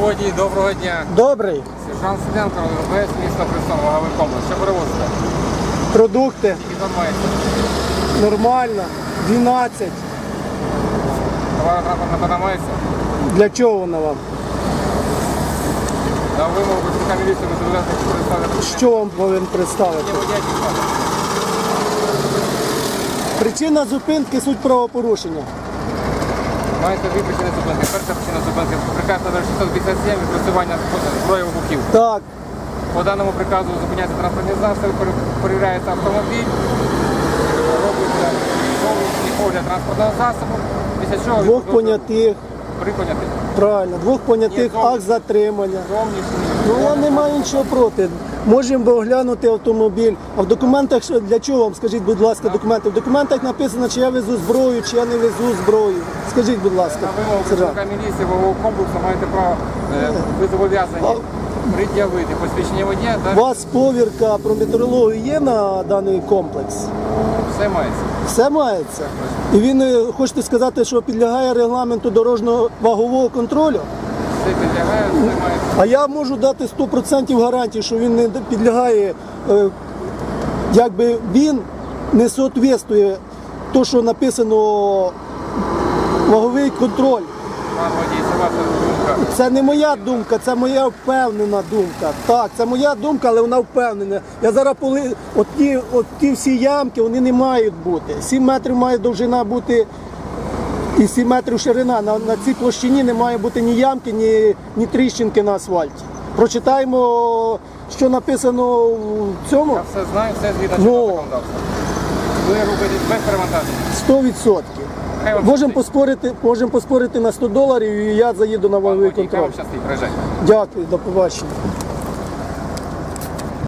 Водій, доброго дня. Добрий. Сержант Сиденко, РБС, місто Херсон, ваговий комплекс. Що перевозите? Продукти Скільки тонн маєте? нормально. 12. Товарно транспортна кода мається? Для чого вона вам? На вимогу працівника міліції ви зобов'язані представити. Що вам повинен представити? Причина зупинки суть правопорушення. Маєте дві причини зупинки. Перша причина зупинки приказ номер 657 відпрацювання зброї вибухів. Так, По даному приказу зупиняється транспортні засоби, перевіряється автомобіль, робиться зовнішній погляд транспортного засобу, після чого двох відповідно понятих, припоняти правильно, двох понятих Ні, акт затримання. Ну я не маю нічого проти. Можемо оглянути автомобіль. А в документах що- для чого вам? Скажіть, будь ласка, документи. В документах написано, чи я везу зброю, чи я не везу зброю. Скажіть, будь ласка, На вимогу сержант. працівника міліції вового комплексу маєте право, е, ви зобов'язані пред'явити посвідчення водія, У вас повірка про метеорологію є на даний комплекс? Все мається. Все мається. І він е, хочете сказати, що підлягає регламенту дорожнього вагового контролю. Все підлягає, все мається. А я можу дати 100% гарантії, що він не підлягає, е, якби він не соответствує то, що написано ваговий контроль. Пан водій, це ваша думка. Це не моя думка, це моя впевнена думка. Так, це моя думка, але вона впевнена. Я зараз поли... от ті, от ті всі ямки, вони не мають бути. 7 метрів має довжина бути і 7 метрів ширина. На, на цій площині не має бути ні ямки, ні, ні тріщинки на асфальті. Прочитаємо, що написано в цьому Я все знаю, все згідно Ну. законодавства. Ви рухаєтесь без перевантаження. 100%. Вам Можемо поспорити, можемо поспорити на 100 доларів і я заїду на ваговий контроль. Дякую, до побачення.